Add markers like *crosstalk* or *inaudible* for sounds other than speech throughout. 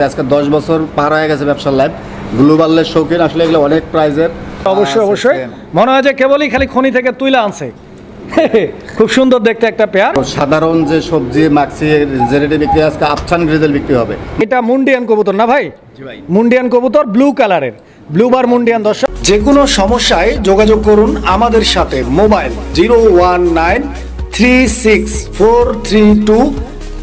আজকে দশ বছর পার হয়ে গেছে ব্যবসার লাইফ গ্লোবালের শৌখিন আসলে এগুলো অনেক প্রাইজের অবশ্যই অবশ্যই। মনে হয় যে কেবলই খালি খনি থেকে তুইলা আনছে। *laughs* খুব সুন্দর দেখতে একটা পেয়ার সাধারণ যে সবজি মাক্সি যে রেটে বিক্রি আজকে আফসান গ্রিজেল বিক্রি হবে। এটা মুন্ডিয়ান কবুতর না ভাই? ভাই। মুন্ডিয়ান কবুতর ব্লু কালারের ব্লু বার মুন্ডিয়ান দর্শক। যে কোনো সমস্যায় যোগাযোগ করুন আমাদের সাথে। Mobile zero one nine three six four three two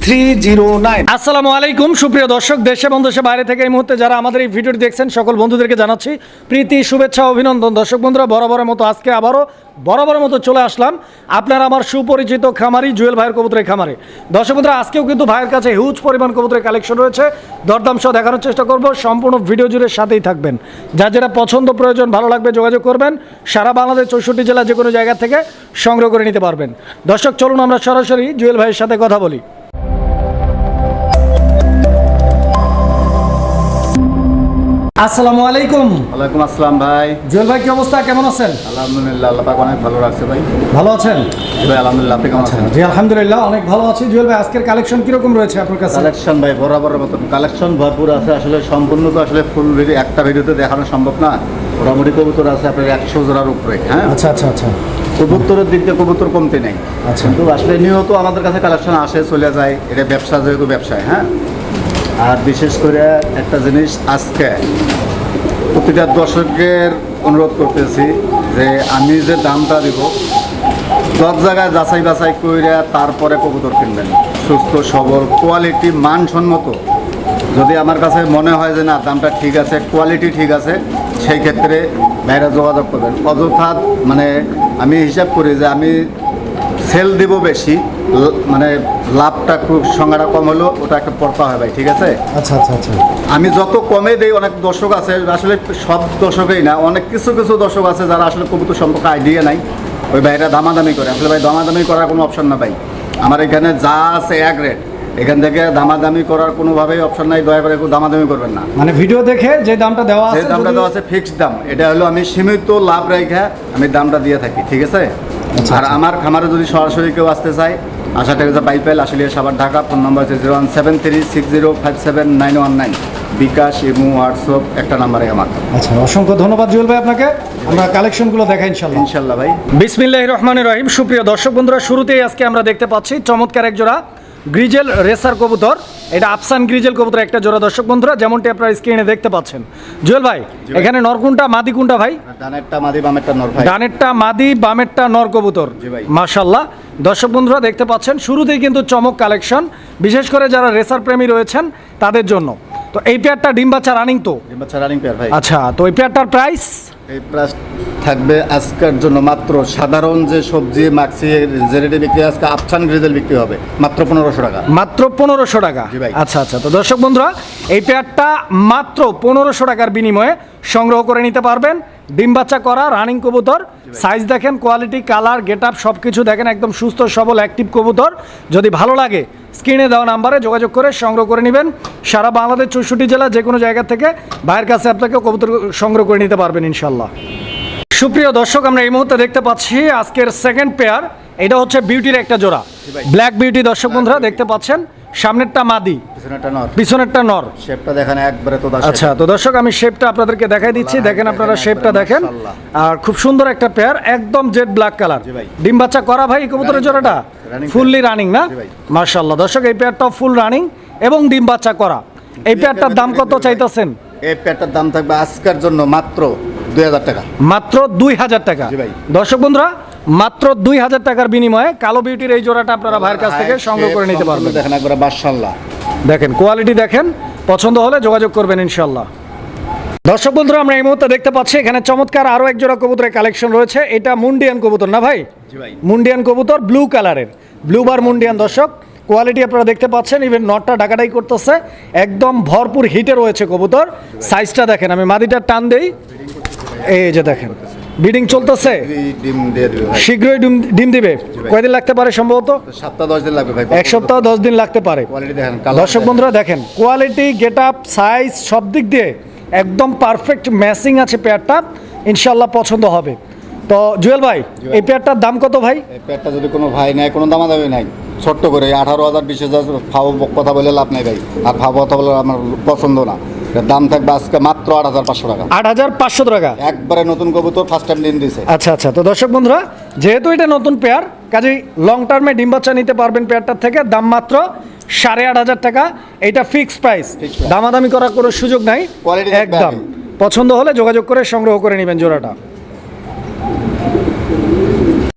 three zero nine আসসালামু আলাইকুম, সুপ্রিয় দর্শক, দেশে এবং দেশে বাইরে থেকে এই মুহূর্তে যারা আমাদের এই ভিডিওটি দেখছেন, সকল বন্ধুদেরকে জানাচ্ছি প্রীতি, শুভেচ্ছা, অভিনন্দন। দর্শক বন্ধুরা, বরাবরের মতো আজকে আবারও, বরাবরের মতো চলে আসলাম। আপনার আমার সুপরিচিত খামারি, জুয়েল ভাইয়ের কবুতরের খামারে। দর্শক বন্ধুরা, আজকেও কিন্তু ভাইয়ের কাছে হিউজ পরিমাণ কবুতরের কালেকশন রয়েছে। দরদাম সহ দেখানোর চেষ্টা করব। সম্পূর্ণ ভিডিও জুড়ে সাথেই থাকবেন। যার যেটা পছন্দ প্রয়োজন, ভালো লাগবে, যোগাযোগ করবেন। সারা বাংলাদেশ চৌষট্টি জেলা যে কোনো জায়গা থেকে সংগ্রহ করে নিতে পারবেন। দর্শক, চলুন আমরা সরাসরি জুয়েল ভাইয়ের সাথে কথা বলি। আসসালামু আলাইকুম। ওয়ালাইকুম আসসালাম ভাই। জুয়েল ভাই কি অবস্থা? কেমন আছেন? আলহামদুলিল্লাহ আল্লাহ পাক অনেক ভালো রাখছে ভাই। ভালো আছেন? ভাই আলহামদুলিল্লাহ আপনি কেমন আছেন? জি আলহামদুলিল্লাহ অনেক ভালো আছি। জুয়েল ভাই আজকের কালেকশন কীরকম রয়েছে আপনার কাছে? কালেকশন ভাই বরাবরের মতন। কালেকশন ভরপুর আছে আসলে সম্পূর্ণ তো আসলে ফুল ভিডিও একটা ভিডিওতে দেখানো সম্ভব না। মোটামুটি কবুতর আছে আপনার একশো জোড়ার উপরে হ্যাঁ? আচ্ছা আচ্ছা আচ্ছা। কবুতরের দিক দিয়ে কবুতর কমতে নেই। আচ্ছা। কিন্তু আসলে নিয়ত আমাদের কাছে কালেকশন আসে চলে যায়। এটা ব্যবসা যেহেতু ব্যবসায় হ্যাঁ? আর বিশেষ করে একটা জিনিস আজকে প্রতিটা দর্শকের অনুরোধ করতেছি যে আমি যে দামটা দিব দশ জায়গায় যাচাই বাছাই করে তারপরে কবুতর কিনবেন। সুস্থ, সবল কোয়ালিটি মানসম্মত। যদি আমার কাছে মনে হয় যে না, দামটা ঠিক আছে কোয়ালিটি ঠিক আছে, সেই ক্ষেত্রে বাইরে যোগাযোগ করবেন। অযথা মানে আমি হিসাব করি যে আমি সেল দিব বেশি মানে লাভটা খুব সংখ্যাটা কম হলেও ওটা একটা পড়তা হয় ভাই ঠিক আছে? আচ্ছা আচ্ছা আচ্ছা। আমি যত কমে দেই অনেক দর্শক আছে আসলে সব দর্শকেই না অনেক কিছু কিছু দর্শক আছে যারা আসলে কবুতর সম্পর্কে আইডিয়া নাই। ওই ভাইরা দামাদামি করে আসলে ভাই দামাদামি করার কোনো অপশন না ভাই। আমার এখানে যা আছে এক রেট এখান থেকে দামাদামি করার কোনোভাবেই অপশন নাই দয়া করে একটু দামাদামি করবেন না। মানে ভিডিও দেখে যে দামটা দেওয়া আছে দামটা দেওয়া আছে ফিক্সড দাম এটা হলো আমি সীমিত লাভ রেখে আমি দামটা দিয়ে থাকি ঠিক আছে? আর আমার খামারে যদি সরাসরি কেউ আসতে চায় আশা টাকা পাইপেল আসলে সাবার ঢাকা ফোন নম্বর হচ্ছে zero one seven three six zero five seven nine one nine. BKash imo WhatsApp একটা নাম্বারে আমার। আচ্ছা অসংখ্য ধন্যবাদ জুয়েল ভাই আপনাকে। আমরা কালেকশনগুলো দেখাই ইনশাল্লাহ ইনশাল্লাহ ভাই। বিসমিল্লাহ রহমান রহিম। সুপ্রিয় দর্শক বন্ধুরা শুরুতেই আজকে আমরা দেখতে পাচ্ছি চমৎকার এক জোড়া গ্রিজেল রেসার কবুতর। এটা আফসান গ্রিজেল কবুতর একটা জোড়া দর্শক বন্ধুরা যেমনটি আপনারা স্ক্রিনে দেখতে পাচ্ছেন। জুয়েল ভাই এখানে নরকুনটা মাদি কোনটা ভাই ডানেরটা মাদি বামেরটা নর ভাই। ডানেরটা মাদি বামেরটা নর কবুতর। মাশাল্লাহ দর্শক বন্ধুরা দেখতে পাচ্ছেন শুরুতেই কিন্তু চমক কালেকশন বিশেষ করে যারা রেসার প্রেমী রয়েছেন তাদের জন্য। তো এই পেয়ারটা ডিম বাচ্চা রানিং তো? বাচ্চা রানিং পেয়ার ভাই। আচ্ছা তো এই পেয়ারটার প্রাইস এই প্রাস থাকবে আজকের জন্য মাত্র সাধারণ যে সবজি মাক্সি যে রেটে বিক্রি আজকে আফসান গ্রিজেল বিক্রি হবে। মাত্র পনেরোশো টাকা। মাত্র পনেরোশো টাকা। আচ্ছা আচ্ছা। তো দর্শক বন্ধুরা এই পেয়ারটা মাত্র পনেরোশো টাকার বিনিময়ে সংগ্রহ করে নিতে পারবেন। ডিম বাচ্চা করা রানিং কবুতর সাইজ দেখেন কোয়ালিটি কালার গেট আপ সব কিছু দেখেন একদম সুস্থ সবল অ্যাক্টিভ কবুতর। যদি ভালো লাগে স্ক্রিনে দেওয়া নাম্বারে যোগাযোগ করে সংগ্রহ করে নেবেন। সারা বাংলাদেশ চৌষট্টি জেলা যে কোনো জায়গা থেকে ভাইয়ের কাছে আপনাকে কবুতর সংগ্রহ করে নিতে পারবেন ইনশাল্লাহ সুপ্রিয় দর্শক আমরা এই মুহূর্তে দেখতে পাচ্ছি আজকের সেকেন্ড পেয়ার এটা হচ্ছে বিউটির একটা জোড়া। ব্ল্যাক বিউটি দর্শক বন্ধুরা দেখতে পাচ্ছেন। সামনেরটা মাদি পিছনেরটা নর। শেপটা দেখেন একবারে তো আচ্ছা তো দর্শক আমি শেপটা আপনাদেরকে দেখাই দিচ্ছি। দেখেন আপনারা শেপটা দেখেন। আর খুব সুন্দর একটা পেয়ার একদম জেড ব্ল্যাক কালার ডিম বাচ্চা করা ভাই কবুতরের জোড়াটা? ফুললি রানিং না? মার্শাল্লাহ দর্শক এই পেয়ারটাও ফুল রানিং এবং ডিম বাচ্চা করা। এই পেয়ারটার দাম কত চাইতেছেন? এই প্যাডটার দাম থাকবে আজকের জন্য মাত্র দুই হাজার টাকা। মাত্র দুই হাজার টাকা। দর্শক বন্ধুরা মাত্র দুই হাজার টাকার বিনিময়ে কালো বিউটির এই জোড়াটা আপনারা ভাইয়ের কাছ থেকে সংগ্রহ করে নিতে পারবেন। দেখেন একবারে মাশাআল্লাহ। দেখেন কোয়ালিটি দেখেন পছন্দ হলে যোগাযোগ করবেন ইনশাল্লাহ দর্শক বন্ধুরা আমরা এই মুহূর্তে দেখতে পাচ্ছি এখানে চমৎকার আরও এক জোড়া কবুতরের কালেকশন রয়েছে। এটা মুন্ডিয়ান কবুতর না ভাই? ভাই। মুন্ডিয়ান কবুতর ব্লু কালারের ব্লু বার মুন্ডিয়ান দর্শক। কোয়ালিটি আপনারা দেখতে পাচ্ছেন ইভেন নটটা ডাকাডাই করতেছে। একদম ভরপুর হিটে রয়েছে কবুতর। সাইজটা দেখেন আমি মাদিটার টান দেই। এই যে দেখেন। বিডিং চলতেছে? শীঘ্রই ডিম ডিম দিবে? কয়দিন লাগতে পারে সম্ভবত? সপ্তাহ দশ দিন লাগবে ভাই এক সপ্তাহ দশ দিন লাগতে পারে। দর্শক বন্ধুরা দেখেন কোয়ালিটি গেট আপ সাইজ সব দিক দিয়ে একদম পারফেক্ট ম্যাচিং আছে পেয়ারটা ইনশাল্লাহ পছন্দ হবে। তো জুয়েল ভাই এই পেয়ারটার দাম কত ভাই? এই প্যাডটা যদি কোনো ভাই নেয় কোনো দামাদামি নাই। ছোট্ট করে আঠারো হাজার বিশ হাজার ফাও কথা বলে লাভ নাই ভাই। আর ফাও কথা বলে আমার পছন্দ না। দাম থাকবে আজকে মাত্র আট হাজার পাঁচশো টাকা। আট হাজার পাঁচশো টাকা? একবারে নতুন কবুতর ফার্স্ট টাইম দিন দিছে। আচ্ছা আচ্ছা। তো দর্শক বন্ধুরা যেহেতু এটা নতুন পেয়ার কাজেই লং টার্মে ডিম বাচ্চা নিতে পারবেন পেয়ারটার থেকে দাম মাত্র সাড়ে আট হাজার টাকা। এটা ফিক্স প্রাইস দামাদামি করার কোনো সুযোগ নাই। একদম। পছন্দ হলে যোগাযোগ করে সংগ্রহ করে নেবেন জোড়াটা।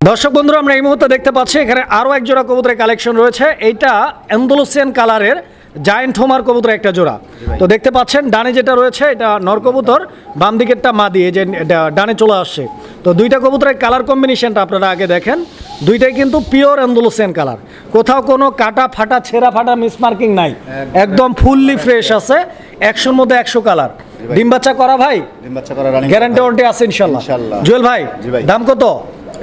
দর্শক বন্ধুরা আমরা এই মুহূর্তে দেখতে পাচ্ছি এখানে আরও এক জোড়া কবুতরের কালেকশন রয়েছে। এইটা অ্যান্ডোলোসিয়ান কালারের জায়েন্ট হোমার কবুতর একটা জোড়া। তো দেখতে পাচ্ছেন ডানে যেটা রয়েছে এটা নরকবুতর বাম দিকেরটা মা দিয়ে যে এটা ডানে চলে আসছে। তো দুইটা কবুতরের কালার কম্বিনেশনটা আপনারা আগে দেখেন। দুইটাই কিন্তু পিওর অ্যান্ডোলোসিয়ান কালার। কোথাও কোনো কাটা ফাটা ছেঁড়া ফাটা মিসমার্কিং নাই। একদম। ফুললি ফ্রেশ আছে একশোর মধ্যে একশো কালার। ডিম বাচ্চা করা ভাই? ডিম বাচ্চা করা গ্যারান্টি ওয়ারেন্টি আছে ইনশাল্লাহ। জুয়েল ভাই। দাম কত?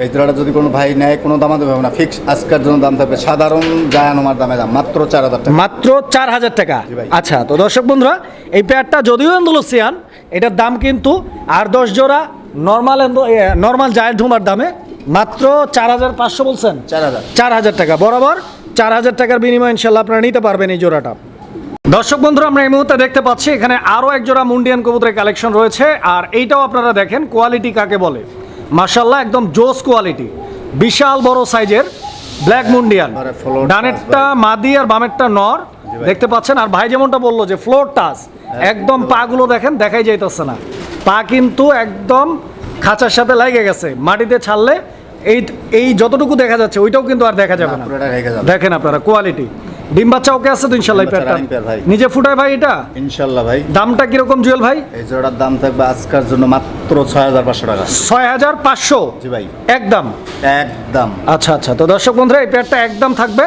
এই জোড়াটা যদি কোনো ভাই নেয় কোনো দামা দেবে না। ফিক্স আজকের জন্য দাম থাকবে সাধারণ জায়ানোমার দামে দাম মাত্র চার হাজার টাকা। মাত্র চার হাজার টাকা। আচ্ছা তো দর্শক বন্ধুরা এই পেয়ারটা যদিও এন্দোলসিয়ান এটার দাম কিন্তু আর দশ জোড়া নর্মাল নর্মাল জায়েন্ট ঢুমার দামে মাত্র চার হাজার পাঁচশো বলছেন। চার হাজার। চার হাজার টাকা বরাবর চার হাজার টাকার বিনিময়ে ইনশাল্লাহ আপনারা নিতে পারবেন এই জোড়াটা। দর্শক বন্ধুরা আমরা এই মুহূর্তে দেখতে পাচ্ছি এখানে আরও এক জোড়া মুন্ডিয়ান কবুতরের কালেকশন রয়েছে। আর এইটাও আপনারা দেখেন কোয়ালিটি কাকে বলে? মার্শাল্লাহ একদম জোস কোয়ালিটি। বিশাল বড় সাইজের ব্ল্যাক মুন্ডিয়ান ডানেরটা মাদি আর বামেরটা নর। দেখতে পাচ্ছেন? আর ভাই যেমনটা বলল যে ফ্লোর টাচ একদম। পাগুলো দেখেন দেখাই যাইতেছে না। পা কিন্তু একদম খাঁচার সাথে লেগে গেছে। মাটিতে ছাড়লে এই এই যতটুকু দেখা যাচ্ছে ওইটাও কিন্তু আর দেখা যাবে না। দেখেন আপনারা কোয়ালিটি ডিম বাচ্চা ওকে আছে তো বাচ্চা পেয়ারটা? ভাই। নিজে ফুটায় ভাই এটা? ইনশাল্লাহ ভাই। দামটা কীরকম জুয়েল ভাই? এই জোড়ার দাম থাকবে আজকের জন্য মাত্র ছয় হাজার পাঁচশো টাকা। ছয় হাজার পাঁচশো? জি ভাই। একদম? একদম। আচ্ছা আচ্ছা। তো দর্শক বন্ধুরা এই পেয়ারটা একদম থাকবে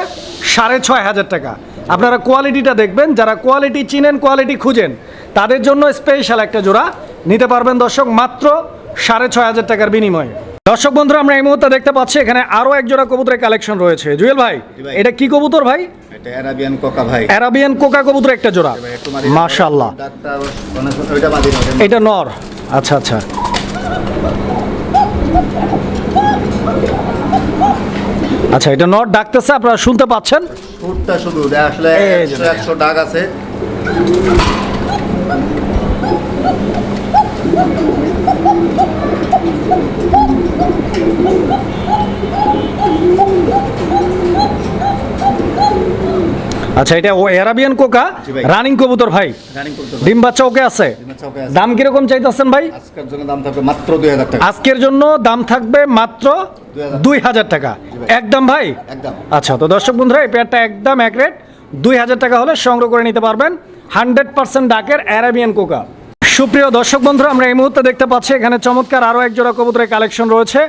সাড়ে ছয় হাজার টাকা। আপনারা কোয়ালিটিটা দেখবেন যারা কোয়ালিটি চিনেন কোয়ালিটি খুঁজেন তাদের জন্য স্পেশাল একটা জোড়া। নিতে পারবেন দর্শক মাত্র সাড়ে ছয় হাজার টাকার বিনিময়ে। দর্শক বন্ধুরা আমরা এই মুহূর্তে দেখতে পাচ্ছি এখানে আরও এক জোড়া কবুতরের কালেকশন রয়েছে। জুয়েল ভাই এটা কি কবুতর ভাই? এটা অ্যারাবিয়ান কোকা ভাই। অ্যারাবিয়ান কোকা কবুতর একটা জোড়া। একটু মারি। মাশাল্লাহ ডাক্তার অনেক- ওইটা বাদি না, ওটা এটা নর। আচ্ছা আচ্ছা। আচ্ছা এটা নর ডাকতেছে আপনারা শুনতে পাচ্ছেন? সুরটা শুধু আসলে এই যে একশো একশো ডাক আছে। আচ্ছা এটা ও অ্যারাবিয়ান কোকা? রানিং কবুতর ভাই। ডিম বাচ্চা ওকে আছে। দাম কীরকম চাইতেছেন ভাই? আজকের জন্য দাম থাকবে মাত্র দুই হাজার টাকা। আজকের জন্য দাম থাকবে মাত্র 2000 দুই হাজার টাকা। একদম ভাই? একদম। আচ্ছা তো দর্শক বন্ধুরা এই পেয়ারটা একদম এক রেট দুই হাজার টাকা হলে সংগ্রহ করে নিতে পারবেন। হান্ড্রেড পার্সেন্ট ডাকের অ্যারাবিয়ান কোকা। সুপ্রিয় দর্শক বন্ধুরা আমরা এই মুহূর্তে দেখতে পাচ্ছি এখানে চমৎকার আরও এক জোড়া কবুতরের কালেকশন রয়েছে।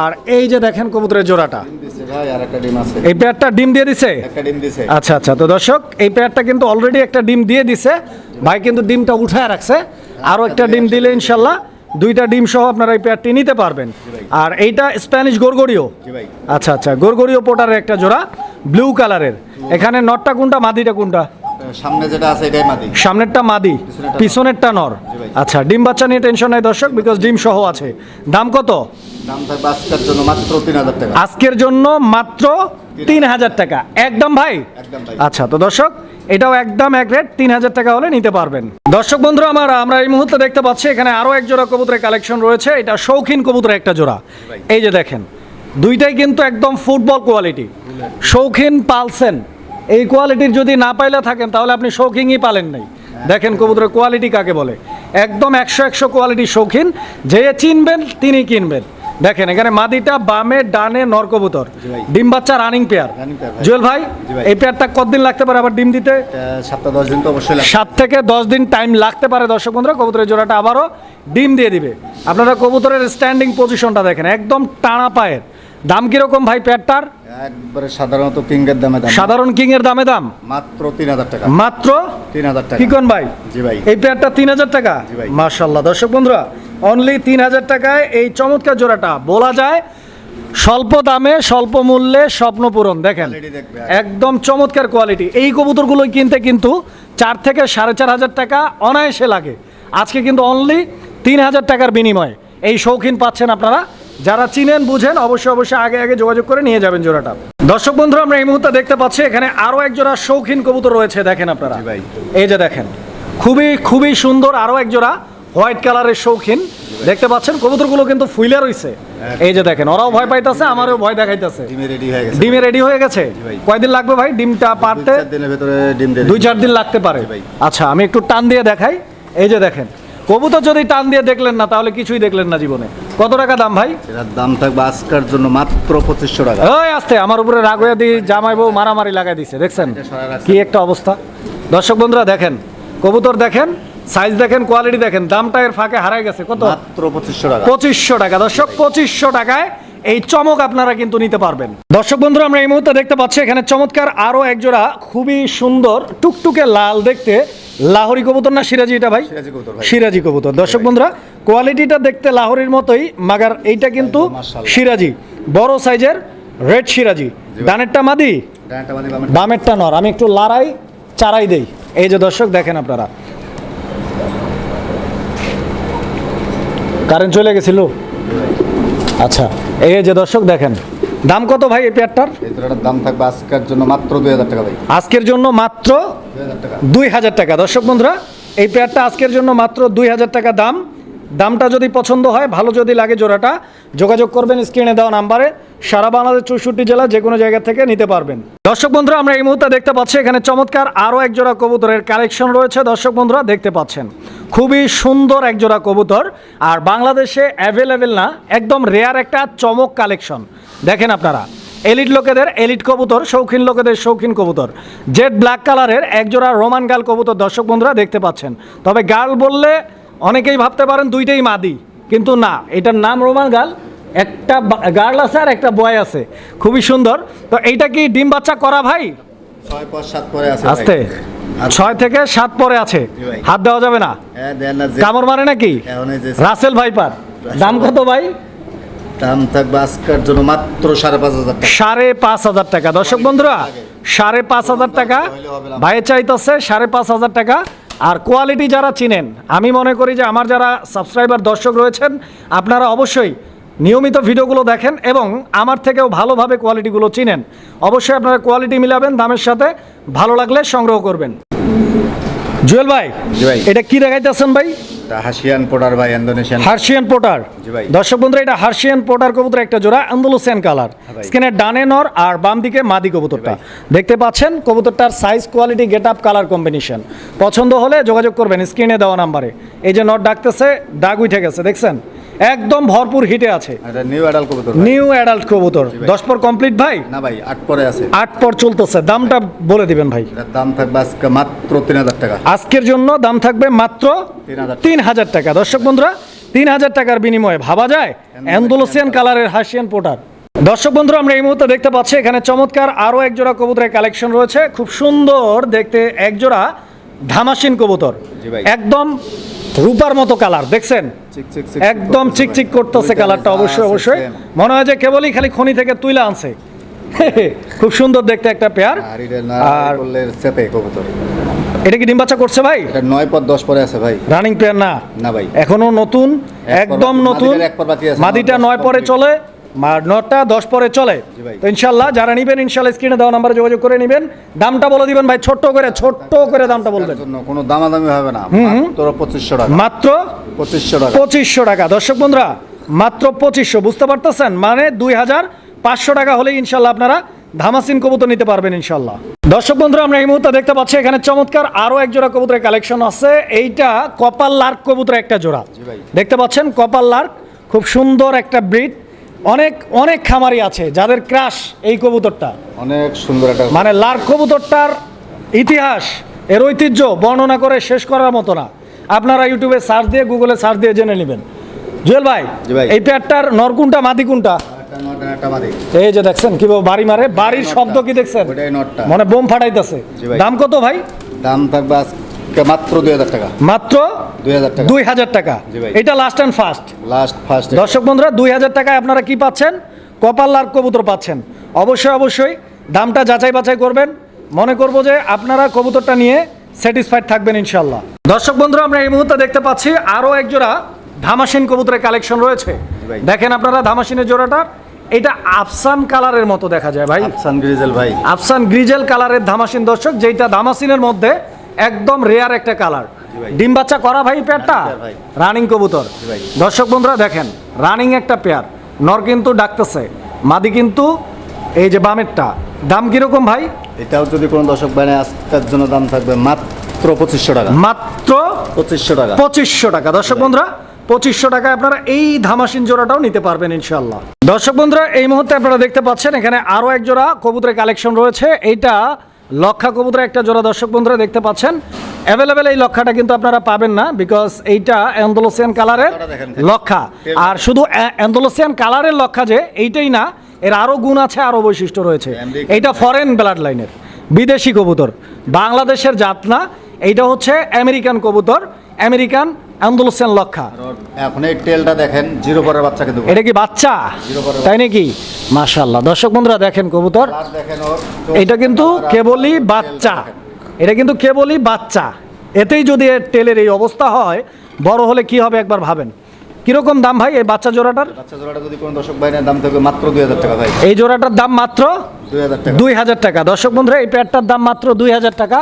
আর এই যে দেখেন কবুতরের জোড়াটা। এই পেয়ারটা ডিম দিয়ে দিছে? আচ্ছা আচ্ছা তো দর্শক এই পেয়ারটা কিন্তু অলরেডি একটা ডিম দিয়ে দিছে। ভাই কিন্তু ডিমটা উঠায় রাখছে। আরও একটা ডিম দিলে ইনশাল্লাহ দুইটা ডিম সহ আপনারা এই পেয়ারটি নিতে পারবেন। আর এইটা স্প্যানিশ গোরগরিও। আচ্ছা আচ্ছা গোরগরিও পোটারের একটা জোড়া ব্লু কালারের। এখানে নটটা কোনটা মাদিটা কোনটা? সামনে যেটা আছে এটাই মাদি। সামনেরটা মাদি পিছনেরটা নর। আচ্ছা ডিম বাচ্চা নিয়ে টেনশন নাই দর্শক বিকজ ডিম সহ আছে। দাম কত? দাম থাকবে আজকের জন্য মাত্র তিন হাজার টাকা। আজকের জন্য মাত্র তিন হাজার। টাকা। একদম ভাই? আচ্ছা তো দর্শক এটাও একদম এক রেট তিন হাজার টাকা হলে নিতে পারবেন। দর্শক বন্ধুরা আমার আমরা এই মুহূর্তে দেখতে পাচ্ছি এখানে আরও এক জোড়া কবুতরের কালেকশন রয়েছে। এটা শৌখিন কবুতরের একটা জোড়া। এই যে দেখেন দুইটাই কিন্তু একদম ফুটবল কোয়ালিটি শৌখিন পালছেন এই কোয়ালিটির যদি না পাইলে থাকেন তাহলে আপনি শৌখিনই পালেন নাই। দেখেন কবুতরের কোয়ালিটি কাকে বলে। একদম একশো একশো কোয়ালিটি শৌখিন যে চিনবেন তিনি কিনবেন। দেখেন এখানে মাদিটা বামে ডানে নর কবুতর। ডিম বাচ্চা রানিং পেয়ার। জুয়েল ভাই এই পেয়ারটা কতদিন লাগতে পারে আবার ডিম দিতে? সপ্তাহ দশ দিন তো অবশ্যই সাত থেকে দশ দিন টাইম লাগতে পারে দর্শক বন্ধুরা কবুতরের জোড়াটা আবারও ডিম দিয়ে দিবে। আপনারা কবুতরের স্ট্যান্ডিং পজিশনটা দেখেন একদম টানা পায়ের। দাম কীরকম ভাই পেয়ারটার? একবারে সাধারণত কিংয়ের দামে দাম। সাধারণ কিং এর দামে দাম? মাত্র তিন হাজার টাকা। মাত্র? তিন হাজার টাকা। কি কোন ভাই? জি ভাই। এই পেয়ারটা তিন হাজার টাকা। মার্শাল্লাহ দর্শক বন্ধুরা অনলি তিন হাজার টাকায় এই চমৎকার জোড়াটা। বলা যায় স্বল্প দামে স্বল্প মূল্যে স্বপ্ন পূরণ। দেখেন। একদম চমৎকার কোয়ালিটি এই কবুতরগুলো কিনতে কিন্তু চার থেকে সাড়ে চার হাজার টাকা অনায়াসে লাগে। আজকে কিন্তু অনলি তিন হাজার টাকার বিনিময়ে। এই শৌখিন পাচ্ছেন আপনারা। যারা চিনেন বুঝেন অবশ্যই অবশ্যই আগে আগে যোগাযোগ করে নিয়ে যাবেন জোড়াটা। দর্শক বন্ধুরা আমরা এই মুহূর্তে দেখতে পাচ্ছি এখানে আরও এক জোড়া শৌখিন কবুতর রয়েছে দেখেন আপনারা। ভাই। এই যে দেখেন খুবই খুবই সুন্দর আরও এক জোড়া হোয়াইট কালারের শৌখিন। দেখতে পাচ্ছেন কবুতরগুলো কিন্তু ফুইলে রইছে। এই যে দেখেন ওরাও ভয় পাইতেছে আমারও ভয় দেখাইতেছে। ডিমে রেডি হয়ে গেছে। ডিমে রেডি হয়ে গেছে? ভাই। কয়দিন লাগবে ভাই ডিমটা পারতে। দুই চার দিন লাগতে পারে। ভাই। আচ্ছা আমি একটু টান দিয়ে দেখাই। এই যে দেখেন কবুতর যদি টান দিয়ে দেখলেন না তাহলে কিছুই দেখলেন না জীবনে। কত টাকা দাম ভাই? এটার দাম থাকবে আজকের জন্য মাত্র পঁচিশশো টাকা। ওই আসতে আমার উপরে রাগ হয়ে দিয়ে জামাই বউ মারামারি লাগাই দিছে দেখছেন। কি একটা অবস্থা। দর্শক বন্ধুরা দেখেন কবুতর দেখেন সাইজ দেখেন কোয়ালিটি দেখেন দামটা এর ফাঁকে হারাই গেছে কত? মাত্র পঁচিশশো টাকা। পঁচিশশো টাকা। দর্শক পঁচিশশো টাকায় এই চমক আপনারা কিন্তু নিতে পারবেন। দর্শক বন্ধুরা আমরা এই মুহূর্তে দেখতে পাচ্ছি এখানে চমৎকার আরও এক জোড়া খুবই সুন্দর টুকটুকে লাল দেখতে লাহোরি কবুতর না সিরাজি এটা ভাই? সিরাজি কবুতর দর্শক বন্ধুরা কোয়ালিটিটা দেখতে লাহোরির মতোই মাগার এইটা কিন্তু। সিরাজি। বড় সাইজের রেড সিরাজি। ডানেরটা মাদি? বামেরটা। নর। আমি একটু লাড়াই চারাই দেই। এই যে দর্শক দেখেন আপনারা। কারেন্ট চলে গেছিল? আচ্ছা এই যে দর্শক দেখেন। দাম কত ভাই এই পেয়ারটার? এই জোড়াটার দাম থাকবে আজকের জন্য মাত্র দুই হাজার টাকা ভাই। আজকের জন্য মাত্র দুই হাজার টাকা। দুই হাজার টাকা। দর্শক বন্ধুরা এই পেয়ারটা আজকের জন্য মাত্র দুই হাজার টাকা দাম। দামটা যদি পছন্দ হয় ভালো যদি লাগে জোড়াটা যোগাযোগ করবেন স্ক্রিনে দেওয়া নাম্বারে। সারা বাংলাদেশ চৌষট্টি জেলা যে কোনো জায়গা থেকে নিতে পারবেন। দর্শক বন্ধুরা, আমরা এই মুহূর্তে দেখতে পাচ্ছি, এখানে চমৎকার আরও এক জোড়া কবুতরের কালেকশন রয়েছে। দর্শক বন্ধুরা, দেখতে পাচ্ছেন, খুবই সুন্দর এক জোড়া কবুতর। আর বাংলাদেশে অ্যাভেলেবেল না, একদম রেয়ার একটা চমক কালেকশন দেখেন আপনারা এলিট লোকেদের এলিট কবুতর, শৌখিন লোকেদের শৌখিন কবুতর। জেড ব্ল্যাক কালারের একজোড়া রোমান গাল কবুতর, দর্শক বন্ধুরা, দেখতে পাচ্ছেন। তবে গাল বললে অনেকেই ভাবতে পারেন দুইটাই মাদি, কিন্তু না, এটার নাম রোমান গাল একটা গার্ল আছে আর একটা বয় আছে। খুবই সুন্দর। তো এইটা কি ডিম বাচ্চা করা ভাই? ছয় পর সাত পরে আছে আস্তে। ছয় থেকে সাত পরে আছে। হাত দেওয়া যাবে না? হ্যাঁ কামড় মারে নাকি? এখন এই যে রাসেল ভাইপার। দাম কত ভাই। দাম থাকবে আজকের জন্য মাত্র সাড়ে পাঁচ হাজার টাকা। সাড়ে পাঁচ হাজার টাকা। দর্শক বন্ধুরা সাড়ে পাঁচ হাজার টাকা। ভাই চাইতেছে সাড়ে পাঁচ হাজার টাকা। আর কোয়ালিটি যারা চিনেন আমি মনে করি যে আমার যারা সাবস্ক্রাইবার দর্শক রয়েছেন আপনারা অবশ্যই নিয়মিত ভিডিওগুলো দেখেন এবং আমার থেকেও ভালোভাবে কোয়ালিটিগুলো চিনেন। অবশ্যই আপনারা কোয়ালিটি মিলাবেন দামের সাথে ভালো লাগলে সংগ্রহ করবেন। জুয়েল ভাই ভাই। এটা কি দেখাইতেছেন ভাই? পোটার ভাই ইন্দোনেশিয়ান। হার্শিয়ান পোটার। দর্শক বন্ধুরা এটা পোটার কবুতর একটা জোড়া আন্দোলসিয়ান কালার। হ্যাঁ স্কিনের ডানে নর আর বাম দিকে মাদি কবুতরটা। দেখতে পাচ্ছেন কবুতরটার size quality get up colour combination পছন্দ হলে যোগাযোগ করবেন স্ক্রিনে দেওয়া নাম্বারে। এই যে নট ডাকতেছে ডাক উঠে গেছে দেখছেন? একদম ভরপুর হিটে আছে। নিউ অ্যাডাল কবুতর নিউ অ্যাডাল্ট কবুতর। দশ পর কমপ্লিট ভাই? না ভাই আট পরে আছে। আট পর চলতেছে। দামটা বলে দিবেন ভাই। দাম থাকবে আজকে মাত্র তিন হাজার টাকা। আজকের জন্য দাম থাকবে মাত্র 3000 তিন হাজার টাকা। দর্শক বন্ধুরা তিন হাজার টাকার বিনিময়ে ভাবা যায় অ্যান্ডোলোসিয়ান কালারের হাসিয়ান পোটার। দর্শক বন্ধুরা আমরা এই মুহূর্তে দেখতে পাচ্ছি এখানে চমৎকার আরও এক জোড়া কবুতরের কালেকশন রয়েছে। খুব সুন্দর দেখতে এক জোড়া ধামাসিন কবুতর। একদম রূপার মতো কালার দেখছেন? একদম করতেছে চিকচিক করতেছে কালারটা অবশ্যই অবশ্যই। মনে হয় যে কেবলই খালি খনি থেকে তুইলা আনছে। *laughs* খুব সুন্দর দেখতে একটা পেয়ার। আর কবুতর। এটা কি ডিম বাচ্চা করছে ভাই? এটা নয় পর দশ পরে আছে ভাই। রানিং পেয়ার না। না ভাই। এখনও নতুন একদম নতুন। মাদিটা নয় পরে চলে। নটা দশ পরে চলে। তো ইনশাল্লাহ যারা নিবেন ইনশাল্লাহ স্ক্রিনে দেওয়া নাম্বারে যোগাযোগ করে নিবেন। দামটা বলে দিবেন ভাই ছোট্ট করে ছোট্ট করে দামটা বলবেন কোনো দামাদামি হবে না। মাত্র পঁচিশশো টাকা। মাত্র পঁচিশশো টাকা। পঁচিশশো টাকা। দর্শক বন্ধুরা মাত্র পঁচিশশো বুঝতে পারতেছেন? মানে দুই হাজার পাঁচশো টাকা হলে ইনশাল্লাহ আপনারা ধামাসিন কবুতর নিতে পারবেন ইনশাল্লাহ। দর্শক বন্ধুরা আমরা এই মুহূর্তে দেখতে পাচ্ছি এখানে চমৎকার আরও এক জোড়া কবুতরের কালেকশন আছে। এইটা কপাল লার্ক কবুতর একটা জোড়া। দেখতে পাচ্ছেন কপাল লার্ক খুব সুন্দর একটা ব্রিড। অনেক অনেক খামারি আছে যাদের ক্রাশ এই কবুতরটা। অনেক সুন্দর একটা মানে লার কবুতরটার ইতিহাস এর ঐতিহ্য বর্ণনা করে শেষ করার মতো না। আপনারা ইউটিউবে সার্চ দিয়ে গুগলে সার্চ দিয়ে জেনে নেবেন। জুয়েল ভাই এই পেয়ারটার নর কোনটা মাদি কোনটা? এই যে দেখছেন কীভাবে বাড়ি মারে বাড়ির শব্দ কি দেখছেন? মানে বোম ফাটাইতেছে। দাম কত ভাই? দাম থাকবে মাত্র দুই হাজার টাকা? মাত্র দুই হাজার টাকা। এটা last and first last first দর্শক বন্ধুরা দুই হাজার টাকায় আপনারা কি পাচ্ছেন? কপাল লার কবুতর পাচ্ছেন। অবশ্যই অবশ্যই দামটা যাচাই বাছাই করবেন। মনে করব যে আপনারা কবুতরটা নিয়ে স্যাটিসফাইড থাকবেন ইনশাল্লাহ দর্শক বন্ধুরা আমরা এই মুহূর্তে দেখতে পাচ্ছি আরও এক জোড়া ধামাসিন কবুতরের কালেকশন রয়েছে। দেখেন আপনারা ধামাসিনের জোড়াটা। এটা আফসান কালারের মতো দেখা যায় ভাই। আফসান গ্রিজেল ভাই। আফসান গ্রিজেল কালারের ধামাসিন দর্শক যেটা ধামাসিনের মধ্যে একদম রেয়ার একটা কালার ডিম বাচ্চা করা ভাই পেয়ারটা। রানিং কবুতর। দর্শক বন্ধুরা দেখেন রানিং একটা পেয়ার। নর কিন্তু ডাকতেছে মাদি কিন্তু এই যে বামেরটা। দাম কীরকম ভাই? এটাও যদি কোনো দর্শক বাইনে আজকের জন্য দাম থাকবে মাত্র পঁচিশশো টাকা। মাত্র পঁচিশশো টাকা। পঁচিশশো টাকা। দর্শক বন্ধুরা পঁচিশশো টাকায় আপনারা এই ধামাসিন জোড়াটাও নিতে পারবেন ইনশাল্লাহ দর্শক বন্ধুরা এই মুহূর্তে আপনারা দেখতে পাচ্ছেন এখানে আরও এক জোড়া কবুতরের কালেকশন রয়েছে। এইটা লক্ষা কবুতরের একটা জোড়া দর্শক বন্ধুরা দেখতে পাচ্ছেন। অ্যাভেলেবেল এই লক্ষাটা কিন্তু আপনারা পাবেন না বিকজ এইটা অ্যান্ডোলোসিয়ান কালারের লক্ষা। আর শুধু অ্যান্ডোলোসিয়ান কালারের লক্ষা যে এইটাই না এর আরও গুণ আছে আরও বৈশিষ্ট্য রয়েছে। এইটা ফরেন ব্লাড লাইনের বিদেশি কবুতর। বাংলাদেশের জাত না এইটা হচ্ছে আমেরিকান কবুতর। আমেরিকান আন্দোলসেন লক্ষা এখন এই টেলটা দেখেন জিরো পরের বাচ্চা কিন্তু। এটা কি বাচ্চা? তাই নাকি? মাশাল্লাহ দর্শক বন্ধুরা দেখেন কবুতর। এটা কিন্তু কেবলই বাচ্চা। এটা কিন্তু কেবলই বাচ্চা। এতেই যদি এর টেলের এই অবস্থা হয় বড় হলে কি হবে একবার ভাবেন? কীরকম দাম ভাই এই বাচ্চা জোড়াটার? বাচ্চা জোড়াটা যদি কোনো দর্শক বাইনের দাম থাকবে মাত্র দুই হাজার টাকা ভাই। এই জোড়াটার দাম মাত্র দুই হাজার টাকা। দর্শক বন্ধুরা এই প্যাডটার দাম মাত্র দুই হাজার টাকা।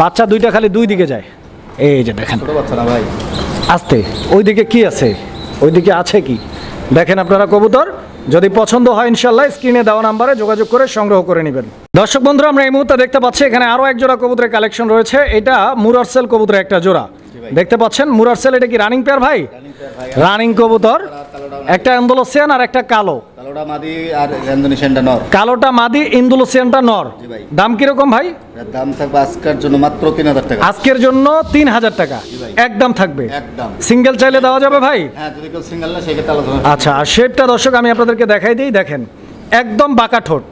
বাচ্চা দুইটা খালি দুই দিকে যায়। এই যে দেখেন। ভাই। আস্তে ওইদিকে কি আছে? ওইদিকে আছে কি? দেখেন আপনারা কবুতর যদি পছন্দ হয় ইনশাল্লাহ স্ক্রিনে দেওয়া নাম্বারে যোগাযোগ করে সংগ্রহ করে নেবেন। দর্শক বন্ধুরা আমরা এই মুহূর্তে দেখতে পাচ্ছি এখানে আরও এক জোড়া কবুতরের কালেকশন রয়েছে। এটা মুরারসেল কবুতরের একটা জোড়া। দেখতে পাচ্ছেন মুরারসেল এটা কি রানিং পেয়ার ভাই? রানিং কবুতর একটা এন্দোলসিয়ান আর একটা কালো। কালোটা মাদি আর ইন্দোনেশিয়ানটা নর। কালোটা মাদি ইন্দোলসিয়ানটা নর। দাম কীরকম ভাই? দাম থাকবে আজকের জন্য মাত্র তিন হাজার টাকা। আজকের জন্য তিন হাজার টাকা। একদম থাকবে। একদম। সিঙ্গেল চাইলে দেওয়া যাবে ভাই? হ্যাঁ যদি কেউ সিঙ্গেল না সেক্ষেত্রে আলোচনা আচ্ছা আর শেপটা দর্শক আমি আপনাদেরকে দেখাই দিই দেখেন। একদম বাঁকা ঠোঁট।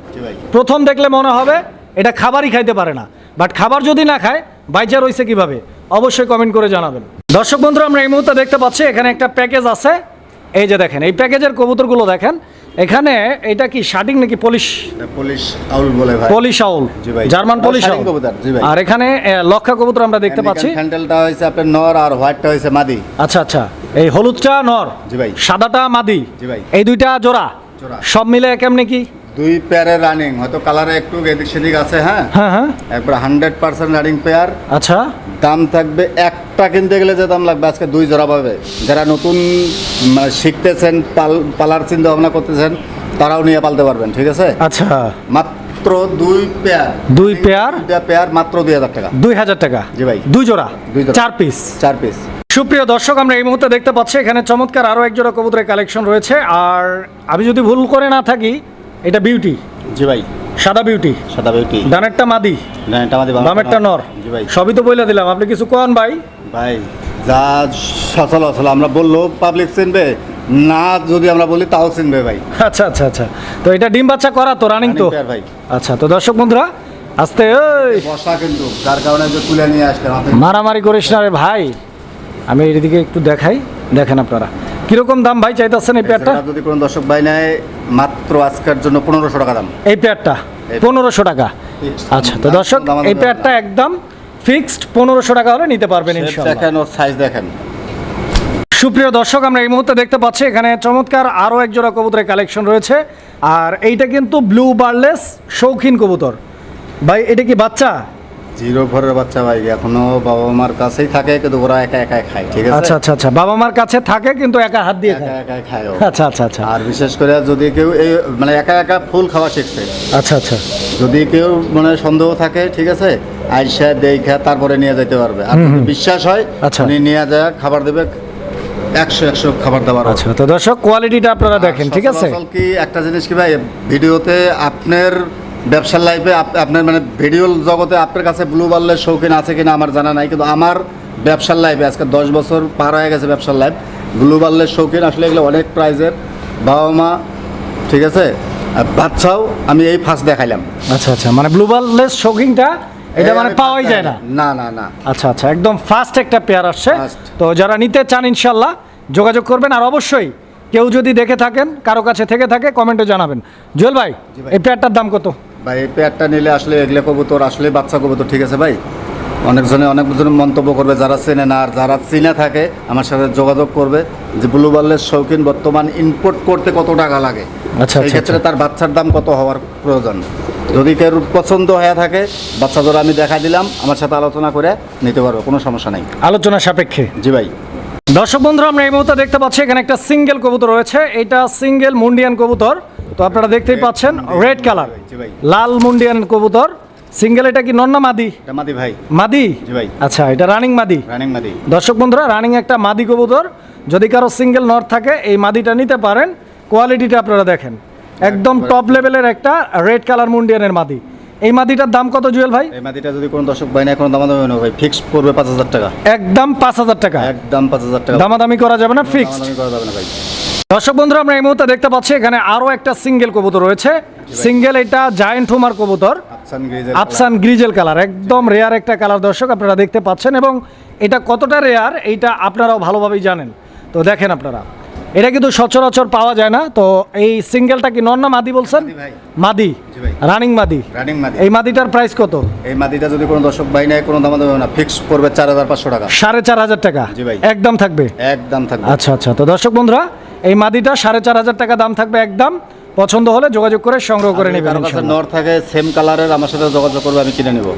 প্রথম দেখলে মনে হবে এটা খাবারই খাইতে পারে না। বাট খাবার যদি না খায় বাইচা রয়েছে কীভাবে? অবশ্যই কমেন্ট করে জানাবেন। দর্শক বন্ধুরা আমরা এই মুহূর্তে দেখতে পাচ্ছি এখানে একটা প্যাকেজ আছে। এই যে দেখেন এই প্যাকেজের কবুতরগুলো দেখেন। এখানে এটা কি শার্টিং নাকি পলিশ? পুলিশ আউল বলে ভাই। Polish owl. জি ভাই। German Polish owl. কবুতর, জি ভাই। আর এখানে লক্ষা কবুতর আমরা দেখতে পাচ্ছি। হ্যান্ডেলটা হয়েছে আপনার নর আর হোয়াইটটা হয়েছে মাদি। আচ্ছা আচ্ছা। এই হলুদটা নর জি ভাই। সাদাটা মাদি। জি ভাই। এই দুইটা জোড়া। জোড়া। সব মিলে কেমনে কি? দুই পেয়ারের রানিং হয়তো কালারে একটু এদিক সেদিক আছে হ্যাঁ? হ্যাঁ হ্যাঁ। একবার হান্ড্রেড পার্সেন্ট রানিং পেয়ার আচ্ছা। দাম থাকবে একটা কিনতে গেলে যে দাম লাগবে আজকে দুই জোড়া পাবে। যারা নতুন মানে শিখতেছেন পাল পালার চিন্তা ভাবনা করতেছেন তারাও নিয়ে পালতে পারবেন ঠিক আছে? আচ্ছা। মাত্র দুই পেয়ার। দুই পেয়ার? দুইটা পেয়ার মাত্র দুই হাজার টাকা। দুই হাজার টাকা? জি ভাই। দুই জোড়া? দুই জোড়া। চার পিস চার পিস সুপ্রিয় দর্শক আমরা এই মুহূর্তে দেখতে পাচ্ছি এখানে চমৎকার আরও এক জোড়া কবুতরের কালেকশন রয়েছে। আর আমি যদি ভুল করে না থাকি এটা বিউটি জি ভাই। সাদা বিউটি সাদা বিউটি ডানেরটা মাদি? না মাদি বামেরটা নর? জি ভাই। সবই তো বলে দিলাম। আপনি কিছু কন ভাই? ভাই যা সচলাচল আমরা বলল পাবলিক চিনবে না যদি আমরা বলি তাও চিনবে ভাই। আচ্ছা আচ্ছা আচ্ছা। তো এটা ডিম বাচ্চা করা তো রানিং তো? ভাই। আচ্ছা তো দর্শক বন্ধুরা আস্তে ওই। বসা কিন্তু যার কারণে যে তুলে নিয়ে আসলাম। মারামারি করিস না রে ভাই। আমি এদিকে একটু দেখাই। দেখেন আপনারা। কীরকম দাম ভাই চাইতেছেন এই এছাড়া যদি কোনো দর্শক ভাই নেয় মাত্র আজকের জন্য পনেরোশো টাকা দাম। এই পেয়ারটা? এই- পনেরোশো টাকা? আচ্ছা তো দর্শক এই পেয়ারটা একদম ফিক্সড পনেরোশো টাকা হলে নিতে পারবেন দেখেন ওর সাইজ দেখেন। সুপ্রিয় দর্শক আমরা এই মুহূর্তে দেখতে পাচ্ছি এখানে চমৎকার আরও এক জোড়া কবুতরের কালেকশন রয়েছে। আর এইটা কিন্তু ব্লু বার্লেস শৌখিন কবুতর। ভাই এটা কি বাচ্চা? জিরো ভরের বাচ্চা ভাই এখনও বাবা মার কাছেই থাকে কিন্তু ওরা একা একা খায় ঠিক আছে? আচ্ছা আচ্ছা আচ্ছা। বাবা মার কাছে থাকে কিন্তু একা হাত দিয়ে একা খায়। খায় ও। আচ্ছা আচ্ছা আচ্ছা। আর বিশেষ করে যদি কেউ এই মানে একা একা ফুল খাওয়া শিখছে। আচ্ছা আচ্ছা। যদি কেউ মানে সন্দেহ থাকে ঠিক আছে? আইসা দেখা তারপরে নিয়ে যেতে পারবে। আর যদি বিশ্বাস হয় আচ্ছা। উনি নিয়ে যায় খাবার দেবে একশো একশো খাবার দাবার। আচ্ছা তো দর্শক কোয়ালিটিটা আপনারা দেখেন ঠিক আছে? সচরাচর কি একটা জিনিস কি ভাই ভিডিওতে আপনার ব্যবসার লাইফে আপনার মানে ভিডিও জগতে আপনার কাছে ব্লু বাল্লের শৌখিন আছে কিনা আমার জানা নাই কিন্তু আমার ব্যবসার লাইফে আজকে দশ বছর পার হয়ে গেছে ব্যবসার লাইফ ব্লু বাল্লের শৌখিন আসলে এগুলো অনেক প্রাইজের বাবা মা ঠিক আছে? বাচ্চাও আমি এই ফার্স্ট দেখাইলাম। আচ্ছা আচ্ছা মানে ব্লু বার্লেস শৌখিনটা এটা মানে পাওয়াই যায় না? না। না না আচ্ছা আচ্ছা একদম ফার্স্ট একটা পেয়ার আসছে। তো যারা নিতে চান ইনশাল্লাহ যোগাযোগ করবেন আর অবশ্যই কেউ যদি দেখে থাকেন কারও কাছে থেকে থাকে কমেন্টে জানাবেন। জুয়েল ভাই। এই পেয়ারটার দাম কত? ভাই এই পেয়ারটা নিলে আসলে এগুলো কবুতর আসলে বাচ্চা কবুতর ঠিক আছে ভাই? অনেকজনে অনেকজন মন্তব্য করবে যারা চেনে না আর যারা চিনে থাকে আমার সাথে যোগাযোগ করবে যে ব্লু বার্লের শৌখিন বর্তমান ইম্পোর্ট করতে কত টাকা লাগে। আচ্ছা, এই আচ্ছা, ক্ষেত্রে তার বাচ্চার দাম কত হওয়ার প্রয়োজন। যদি কেউ পছন্দ হয়ে থাকে বাচ্চা ধরে আমি দেখা দিলাম আমার সাথে আলোচনা করে নিতে পারব কোনো সমস্যা নেই। আলোচনা সাপেক্ষে। জি ভাই। দর্শক বন্ধুরা আমরা এই মুহূর্তে দেখতে পাচ্ছি এখানে একটা সিঙ্গেল কবুতর রয়েছে। এটা সিঙ্গেল মুন্ডিয়ান কবুতর। তো আপনারা দেখতেই পাচ্ছেন রেড কালার লাল মুন্ডিয়ান কবুতর। সিঙ্গেল এটা কি নন্না মাদি? মাদি ভাই। মাদি? ভাই। আচ্ছা এটা রানিং মাদি? রানিং মাদি। দর্শক বন্ধুরা রানিং একটা মাদি কবুতর। যদি কারও সিঙ্গেল নট থাকে এই মাদিটা নিতে পারেন। কোয়ালিটিটা আপনারা দেখেন। একদম টপ লেভেলের একটা রেড কালার মুন্ডিয়ানের মাদি। এই মাদিটার দাম কত জুয়েল ভাই? এই মাদিটা যদি কোনো দর্শক ভাই না কোনো দাম দামি না ভাই। ফিক্স পড়বে পাঁচ হাজার টাকা। একদম পাঁচ হাজার টাকা। একদম পাঁচ হাজার টাকা। দামাদামি করা যাবে না দামাদামি করা যাবে না ভাই। দর্শক বন্ধুরা আমরা এই মুহূর্তে দেখতে পাচ্ছি এখানে আরও একটা সিঙ্গেল কবুতর রয়েছে। সিঙ্গেল এটা জায়েন্ট হোমার কবুতর। আফসান গ্রিজেল কালার একদম রেয়ার একটা কালার দর্শক আপনারা দেখতে পাচ্ছেন এবং এটা কতটা রেয়ার এইটা আপনারাও ভালোভাবেই জানেন। তো দেখেন আপনারা এটা কিন্তু সচরাচর পাওয়া যায় না। তো এই সিঙ্গেলটা কি নন না মাদি বলছেন? মাদি। রানিং মাদি রানিং মাদি। এই মাদিটার প্রাইস কত? এই মাদিটা যদি কোনো দর্শক ভাই নেয় কোনো দাম দেবে না। ফিক্স পড়বে চার হাজার পাঁচশো টাকা। সাড়ে চার হাজার টাকা। একদম থাকবে? একদম থাকবে। আচ্ছা আচ্ছা। তো দর্শক বন্ধুরা এই মাদিটা সাড়ে চার হাজার টাকা দাম থাকবে একদম। পছন্দ হলে যোগাযোগ করে সংগ্রহ করে নেবেন নর থাকে সেম কালারের আমার সাথে যোগাযোগ করবে আমি কিনে নেব।